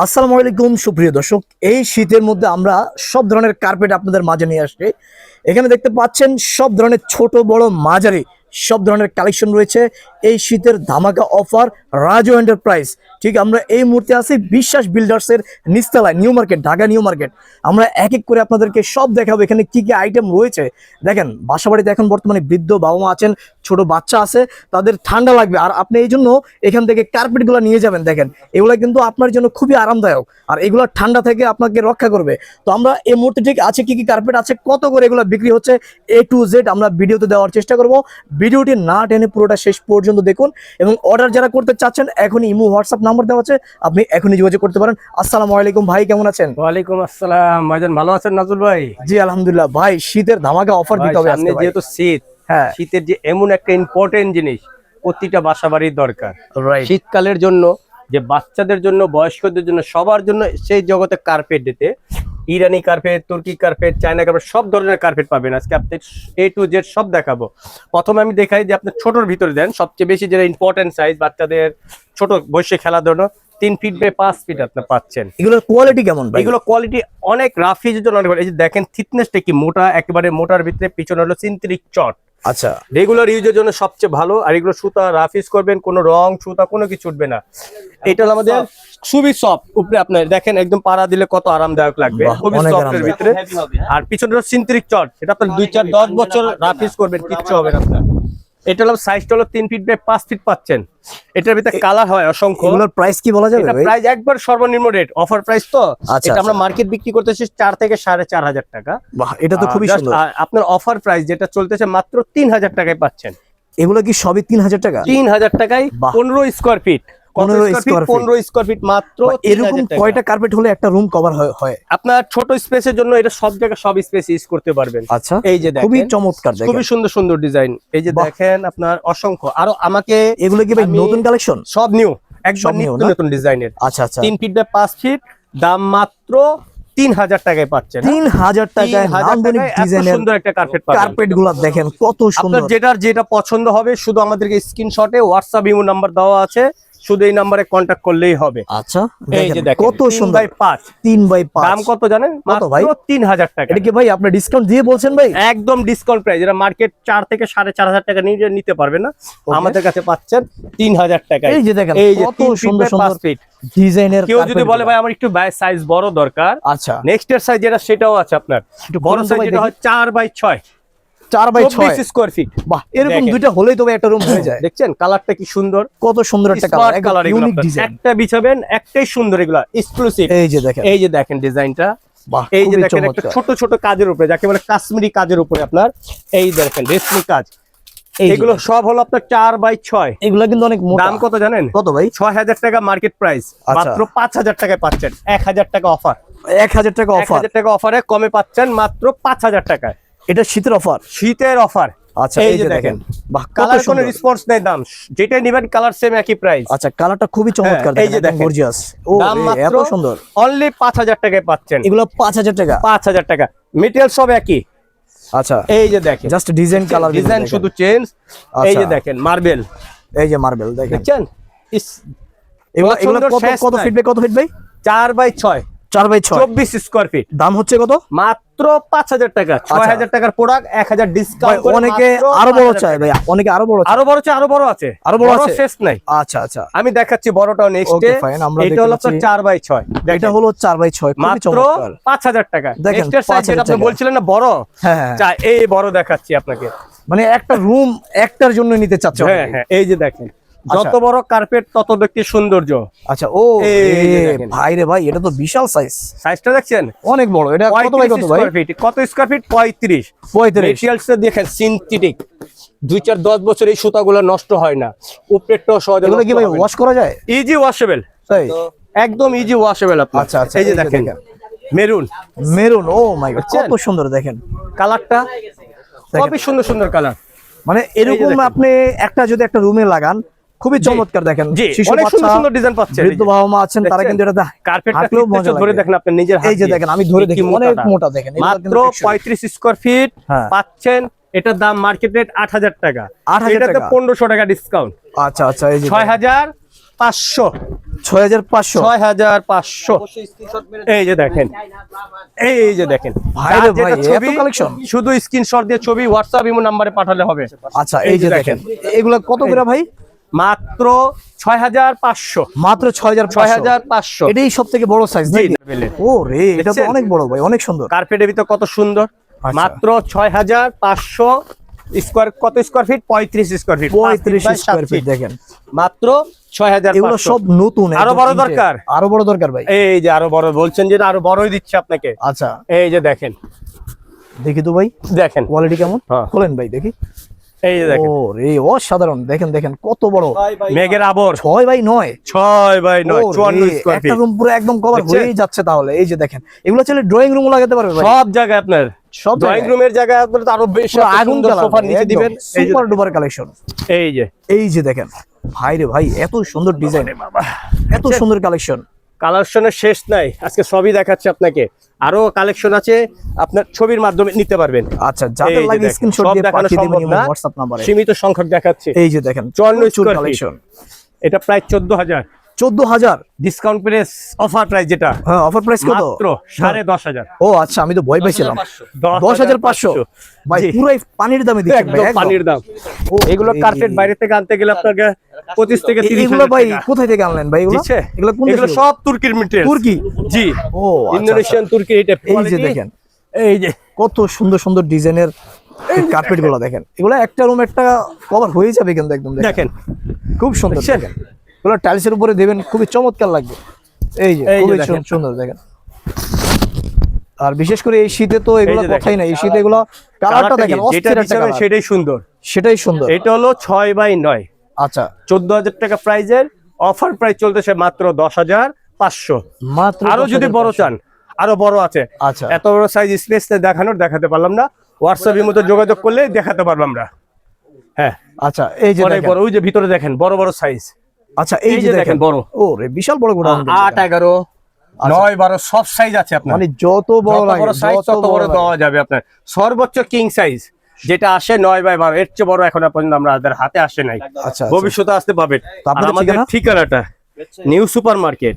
আসসালামু আলাইকুম, সুপ্রিয় দর্শক। এই শীতের মধ্যে আমরা সব ধরনের কার্পেট আপনাদের মাঝে নিয়ে আসছি। এখানে দেখতে পাচ্ছেন সব ধরনের ছোট, বড়, মাঝারি সব ধরনের কালেকশন রয়েছে। এই শীতের ধামাকা অফার রাজু এন্টারপ্রাইজ ঠিক আমরা এই মুহূর্তে আছি বিশ্বাস বিল্ডার্সের নিস্তালায় New Market Dhaka New Market আমরা এক এক করে আপনাদেরকে সব দেখাবো এখানে কি কি আইটেম রয়েছে। দেখেন, বাসাবাড়িতে এখন বর্তমানে বৃদ্ধ বাবা মা আছেন ছোট বাচ্চা আছে তাদের ঠান্ডা লাগবে। আর আপনি এই জন্য এখান থেকে কার্পেটগুলো নিয়ে যাবেন দেখেন। এগুলো কিন্তু আপনার জন্য খুবই আরামদায়ক। আর এগুলো ঠান্ডা থেকে আপনাকে রক্ষা করবে। তো আমরা এই মুহূর্তে ঠিক আছে কি কি কার্পেট আছে কত করে এগুলো বিক্রি হচ্ছে এ টু জেড আমরা ভিডিওতে দেওয়ার চেষ্টা করব। ভিডিওটি না টেনে পুরোটা শেষ পর্যন্ত দেখুন এবং অর্ডার যারা করতে চাচ্ছেন এখনই ইমো হোয়াটসঅ্যাপ নাম্বার দেওয়া আছে আপনি এখনই যোগাযোগ করতে পারেন। আসসালামু আলাইকুম ভাই কেমন আছেন? ওয়ালাইকুম আসসালাম। ভাইজান ভালো আছেন নাজুল ভাই? জি আলহামদুলিল্লাহ। ভাই শীতের ধামাকা অফার দিতে হবে যেহেতু শীত হ্যাঁ। শীতের যে এমন একটা ইম্পর্টেন্ট জিনিস প্রতিটা বাসা বাড়ির দরকার শীতকালের জন্য যে বাচ্চাদের জন্য বয়স্কদের জন্য সবার জন্য সেই জগতে কার্পেট দিতে। ইরানি কার্পেট তুর্কি কার্পেট চায়না কার্পেট সব ধরনের কার্পেট পাবেন। আজকে আপনি এ টু জেড সব দেখাবো। প্রথমে আমি দেখাই যে আপনি ছোটর ভিতরে দেন। সবচেয়ে বেশি যেটা ইম্পর্টেন্ট সাইজ বাচ্চাদের ছোট বয়সে খেলার জন্য তিন ফিট বাই পাঁচ ফিট আপনি পাচ্ছেন। এগুলোর কোয়ালিটি কেমন এগুলো কোয়ালিটি অনেক রাফ ইউজের জন্য অনেক এই যে দেখেন থিকনেসটা কি মোটা? একেবারে মোটার ভিতরে পিছনে হলো সিন্ত্রিক চট আচ্ছা রেগুলার ইউজের জন্য সবচেয়ে ভালো আর এগুলো সুতা রাফ ইউজ করবেন কোনো রং সুতা কোনো কিছু উঠবে না। এটা হলো আমাদের খুবই সফট উপরে আপনার দেখেন একদম পাড়া দিলে কত আরামদায়ক লাগবে। খুবই সফটের ভিতরে। আর পিছনে হলো সিন্ত্রিক চট। এটা আপনার দুই চার দশ বছর রাফিস ইউজ করবেন কিচ্ছু হবে না আপনার। এটা হলো সাইজটা হলো তিন ফিট বাই পাঁচ ফিট পাচ্ছেন। এটার ভিতরে কালার হয় অসংখ্য। এগুলোর প্রাইস কি বলা যাবে প্রাইস একবার সর্বনিম্ন রেট অফার প্রাইস তো। আচ্ছা, এটা আমরা আচ্ছা। মার্কেট বিক্রি করতেছি চার থেকে সাড়ে চার হাজার টাকা। এটা তো খুবই সুন্দর। আপনার অফার প্রাইস যেটা চলতেছে মাত্র তিন হাজার টাকায় পাচ্ছেন। এগুলো কি সবই তিন হাজার টাকা? তিন হাজার টাকায় পনেরো স্কোয়ার ফিট 15 square পনেরো স্কোয়ার ফিট মাত্র বা 3,000 এরকম কয়টা কার্পেট হলে একটা রুম কভার হয় আপনার ছোট স্পেসের জন্য এটা সব জায়গায় সব স্পেস ইউজ করতে পারবেন। আচ্ছা এই যে খুবই চমৎকার খুবই সুন্দর সুন্দর ডিজাইন এই যে দেখেন আপনার অসংখ্য। আরও আমাকে এগুলো কি ভাই নতুন কালেকশন সব নিউ না? নতুন ডিজাইনের আচ্ছা আচ্ছা। তিন ফিট বাই পাঁচ ফিট দাম মাত্র তিন হাজার টাকায় পাচ্ছেন তিন হাজার টাকায় 3000 নান্দনিক টাকায় এত ডিজাইনের সুন্দর একটা কার্পেট কার্পেটগুলা দেখেন কত সুন্দর। যেটার যেটা পছন্দ হবে শুধু আমাদেরকে স্ক্রিনশটে হোয়াটসঅ্যাপ ইমো নাম্বার দেওয়া আছে। শুধু এই নাম্বারে কন্ট্যাক্ট করলেই হবে। আচ্ছা এই যে দেখেন কত সুন্দর। বাই পাঁচ। তিন বাই পাঁচ। দাম কত জানেন? কত ভাই? মাত্র তিন হাজার টাকা। এটা কি ভাই আপনি ডিসকাউন্ট দিয়ে বলছেন ভাই? একদম ডিসকাউন্ট প্রাইস এটা মার্কেট চার থেকে সাড়ে চার হাজার টাকা নিয়ে নিতে পারবে না। আমাদের কাছে পাচ্ছেন তিন হাজার টাকা। এই যে দেখেন এই যে কত সুন্দর সুন্দর ডিজাইনের কেউ যদি বলে ভাই আমার একটু সাইজ বড় দরকার। আচ্ছা। নেক্সট এর সাইজ যেটা সেটাও আছে আপনার। একটু বড় সাইজ যেটা হয় চার বাই ছয়। চার বাই ছয়। স্কোয়ার ফিট বাহ এরকম দুইটা হলেই তবে একটা রুম হয়ে যায়। দেখছেন? কালারটা কি সুন্দর। কত সুন্দর একটা কালার কালার ইউনিক ডিজাইন একটা বিছাবেন একটাই সুন্দর এগুলা। এক্সক্লুসিভ এই যে দেখেন। এই যে দেখেন ডিজাইনটা এই যে দেখেন একটা ছোট ছোট কাজের উপরে যাকে বলে কাশ্মীরি কাজের উপরে আপনার এই দেখেন রেশমি কাজ। এগুলো সব হলো আপনার চার বাই ছয়। এগুলা কিন্তু অনেক দাম কত জানেন? কত ভাই? ছয় হাজার টাকা মার্কেট প্রাইস আচ্ছা। মাত্র পাঁচ হাজার টাকায় পাচ্ছেন। এক হাজার টাকা অফার এক হাজার টাকা অফার হাজার টাকা অফারে কমে পাচ্ছেন মাত্র পাঁচ হাজার টাকায়। এটা শীতের অফার শীতের অফার আচ্ছা এই যে দেখেন। কালার কোনো রেসপন্স নেই দাম। নিবেন কালার সেম একই প্রাইস আচ্ছা কালারটা খুবই চমৎকার হ্যাঁ, এই যে দেখেন দেখেন। গর্জিয়াস ও দাম এ, মাত্র এত সুন্দর। অনলি পাঁচ হাজার টাকায় পাচ্ছেন। এগুলো টাকা? পাঁচ হাজার টাকা। মেটেরিয়াল সব একই। আচ্ছা এই যে দেখেন। জাস্ট ডিজাইন কালার ডিজাইন শুধু চেঞ্জ এই যে আচ্ছা। দেখেন মার্বেল এই যে মার্বেল দেখেন। দেখছেন? ইস, এগুলো কত কত। ফিট বাই কত ফিট চার বাই ছয়। চার বাই ছয়। চব্বিশ স্কোয়ার ফিট দাম হচ্ছে কত? মাত্র পাঁচ হাজার টাকা ছয় আচ্ছা। হাজার টাকার প্রোডাক্ট এক হাজার ডিসকাউন্ট অনেকে আরও বড় চায় ভাই অনেকে আরও বড় আরও বড় আছে আরও বড় আছে। আরও বড় আছে? শেষ নাই। আচ্ছা আচ্ছা। আমি দেখাচ্ছি বড়টাও নেক্সট এটা হলো আপনার চার বাই ছয় এটা হলো চার বাই ছয় মাত্র পাঁচ হাজার টাকা। নেক্সটের সাইজ যেটা আপনি বলছিলেন না বড়? হ্যাঁ হ্যাঁ। এই বড় দেখাচ্ছি আপনাকে। মানে একটা রুম একটার জন্য নিতে চাচ্ছে হ্যাঁ হ্যাঁ এই যে দেখেন। যত বড় কার্পেট তত দেখতে সৌন্দর্য। আচ্ছা ও। ভাই রে ভাই এটা তো বিশাল সাইজ সাইজটা দেখছেন? অনেক বড় এটা কত বাই কত ভাই? কত স্কোয়ার ফিট পঁয়ত্রিশ। পঁয়ত্রিশ। মেটেরিয়ালস দেখেন সিনথেটিক দুই চার দশ বছর এই সুতাগুলো নষ্ট হয় না। উপরেরটাও সহজে এগুলো কি ভাই ওয়াশ করা যায়? ইজি ওয়াশেবল তাই? একদম ইজি ওয়াশেবল আপনার। আচ্ছা, আচ্ছা, এই যে দেখেন। Maroon maroon oh my god কত সুন্দর দেখেন। কালারটা খুবই সুন্দর সুন্দর কালার মানে এরকম আপনি একটা যদি একটা রুমে লাগান খুবই চমৎকার দেখেন অনেক সুন্দর সুন্দর ডিজাইন পাচ্ছেন বৃদ্ধ বাবা মা আছেন তারা কিন্তু এটা কার্পেটটা ধরে দেখেন আপনি নিজের এই যে দেখেন আমি ধরে দেখি অনেক মোটা দেখেন মাত্র কিন্তু টেকসই। পঁয়ত্রিশ স্কোয়ার ফিট। পাচ্ছেন এটার দাম মার্কেট রেট আট হাজার টাকা। 8,000 এটাতে টাকা। পনেরোশো টাকা ডিসকাউন্ট আচ্ছা আচ্ছা এই যে ছয় হাজার পাঁচশো। ছয় হাজার পাঁচশো। ছয় হাজার পাঁচশো। এই যে দেখেন। এই যে দেখেন। ছবি? শুধু স্ক্রিনশট দিয়ে ছবি হোয়াটসঅ্যাপ ইমো নাম্বারে পাঠালে হবে। আচ্ছা এই যে দেখেন। এগুলা কত করে ভাই? মাত্র ছয় হাজার পাঁচশো। মাত্র ছয় হাজার ছয় হাজার পাঁচশো। এটাই সব থেকে বড় সাইজ। ও রে এটা তো অনেক বড় ভাই অনেক সুন্দর। কার্পেটের ভিতর কত সুন্দর। আচ্ছা। মাত্র ছয় হাজার পাঁচশো স্কোয়ার কত স্কোয়ার ফিট পঁয়ত্রিশ স্কোয়ার ফিট পঁয়ত্রিশ স্কোয়ার ফিট দেখেন। মাত্র ছয় হাজার এগুলো সব নতুন আরও বড় দরকার? আরও বড় দরকার ভাই। এই যে আরও বড় বলছেন যে আরও বড়ই দিচ্ছে আপনাকে। আচ্ছা। এই যে দেখেন। দেখি তো ভাই। দেখেন। কোয়ালিটি কেমন? হ্যাঁ। খোলেন ভাই দেখি। এই যে ও দেখেন। রে অসাধারণ। দেখেন দেখেন কত বড়। মেঘের আবর। ছয় বাই নয়। ছয় বাই নয় ও চুয়ান্ন রে, একটা ফিট রুম পুরো একদম কভার? হয়েই যাচ্ছে তাহলে। এই যে দেখেন এগুলো চলে ড্রয়িং রুম লাগাতে পারবে ভাই। সব জায়গায় আপনার। সব ড্রয়িং? রুমের জায়গায় আপনার তো আরও বেশি আগুন সোফার নিচে দিবেন। সুপার ডুপার কালেকশন এই যে। এই যে দেখেন ভাই রে ভাই এত সুন্দর ডিজাইন এত সুন্দর কালেকশন কালেকশনের শেষ নাই। আজকে সবই দেখাচ্ছে আপনাকে। আরও কালেকশন আছে আপনার ছবির মাধ্যমে নিতে পারবেন। আচ্ছা যাদের লাগে স্ক্রিনশট দিয়ে পাঠিয়ে দিবেন হোয়াটসঅ্যাপ নম্বরে সীমিত সংখ্যক দেখাচ্ছে। এই যে দেখেন চুয়ান্ন প্রচুর square feet। কালেকশন এটা প্রায় চোদ্দ হাজার। চোদ্দ হাজার ডিসকাউন্ট প্রাইস অফার প্রাইস যেটা। হ্যাঁ অফার প্রাইস কত? মাত্র সাড়ে দশ হাজার ও আচ্ছা আমি তো ভয় পাইছিলাম। দশ হাজার পাঁচশো? ভাই। পুরাই পানির দামে। পানির দাম। ও, এগুলো কার্পেট বাইরে থেকে আনতে গেলে আপনাকে পঁচিশ থেকে এ- তিরিশ এগুলো ভাই কোথায় থেকে আনলেন ভাই এগুলো? এগুলো এগুলো সব তুর্কির মিটেরিয়াল তুর্কি? জি। ও আচ্ছা, ইন্দোনেশিয়ান তুর্কি এটা আচ্ছা। এই যে দেখেন। এই যে। কত সুন্দর সুন্দর ডিজাইনের কার্পেটগুলো দেখেন। এগুলো একটা রুম একটা কভার হয়ে যাবে কিন্তু একদম দেখেন। দেখেন। খুব সুন্দর দেখেন। এগুলো টাইলসের উপরে দেবেন খুবই চমৎকার লাগবে। এই যে খুবই সুন্দর দেখেন। আর বিশেষ করে এই শীতে তো এগুলো। কথাই না এই শীতে এগুলো কালারটা দেখেন সেটাই সুন্দর। সেটাই সুন্দর। এটা হলো ছয় বাই নয়। আচ্ছা। চোদ্দ হাজার টাকা প্রাইজের অফার প্রাইস চলতেছে মাত্র দশ হাজার পাঁচশো। মাত্র আরও যদি বড় চান আরও বড় আছে। আচ্ছা। এত বড় সাইজ স্পেস দেখানোর দেখাতে পারলাম না। হোয়াটসঅ্যাপের মতো যোগাযোগ করলে দেখাতে পারলাম না হ্যাঁ। আচ্ছা এই যে বড় ওই যে ভিতরে দেখেন বড় বড় সাইজ আচ্ছা এই যে দেখেন। বড়। ও রে বিশাল বড় গোডাউন আট এগারো। নয় বারো সব সাইজ আছে আপনার। মানে যত বড় লাগে বড় সাইজ তত বড় দেওয়া যাবে আপনার। সর্বোচ্চ কিং সাইজ যেটা আসে নয় বাই বারো এর চেয়ে বড় এখন পর্যন্ত আমরা আমাদের হাতে আসে নাই। আচ্ছা আচ্ছা। ভবিষ্যতে আসতে পাবেন। আমাদের ঠিকানাটা New Super Market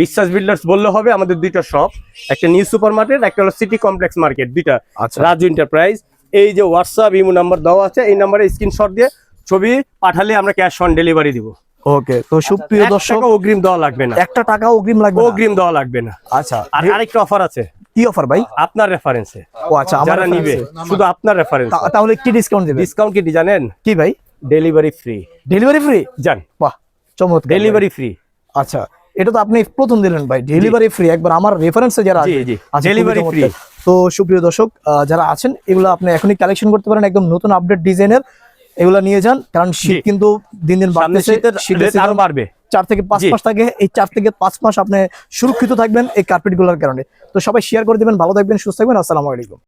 Biswas builders বললে হবে আমাদের দুইটা শপ একটা নিউ সুপার মার্কেট একটা হলো সিটি কমপ্লেক্স মার্কেট দুইটা। আচ্ছা। রাজু এন্টারপ্রাইজ এই যে হোয়াটসঅ্যাপ ইমো নাম্বার দেওয়া আছে এই নাম্বারে স্ক্রিনশট দিয়ে ছবি পাঠালে আমরা ক্যাশ অন ডেলিভারি দিব। ওকে তো সুপ্রিয় দর্শক অগ্রিম দেওয়া লাগবে না। একটা টাকা অগ্রিম লাগবে অগ্রিম দেওয়া লাগবে না। আচ্ছা আর আরেকটা অফার আছে। কি অফার ভাই? আপনার রেফারেন্সে ও আচ্ছা যারা নিবে শুধু আপনার রেফারেন্স তাহলে কি ডিসকাউন্ট দেবে ডিসকাউন্ট কি জানেন? কি ভাই? ডেলিভারি ফ্রি ডেলিভারি ফ্রি জান। বাহ চমৎকার ডেলিভারি ফ্রি আচ্ছা এটা তো আপনি প্রথম দিলেন ভাই। ডেলিভারি ফ্রি একবার আমার রেফারেন্সে যারা। জি, আচ্ছা, free। তো সুপ্রিয় দর্শক যারা আছেন এগুলো আপনি এখনই কালেকশন করতে পারেন। একদম নতুন আপডেট ডিজাইনের এগুলো নিয়ে যান কারণ শীত কিন্তু দিন দিন বাড়তেছে আরও বাড়বে। চার থেকে পাঁচ মাস থাকে এই চার থেকে পাঁচ মাস আপনি সুরক্ষিত থাকবেন এই কার্পেটগুলোর কারণে। তো সবাই শেয়ার করে দিবেন ভালো থাকবেন সুস্থ থাকবেন আসসালামু আলাইকুম।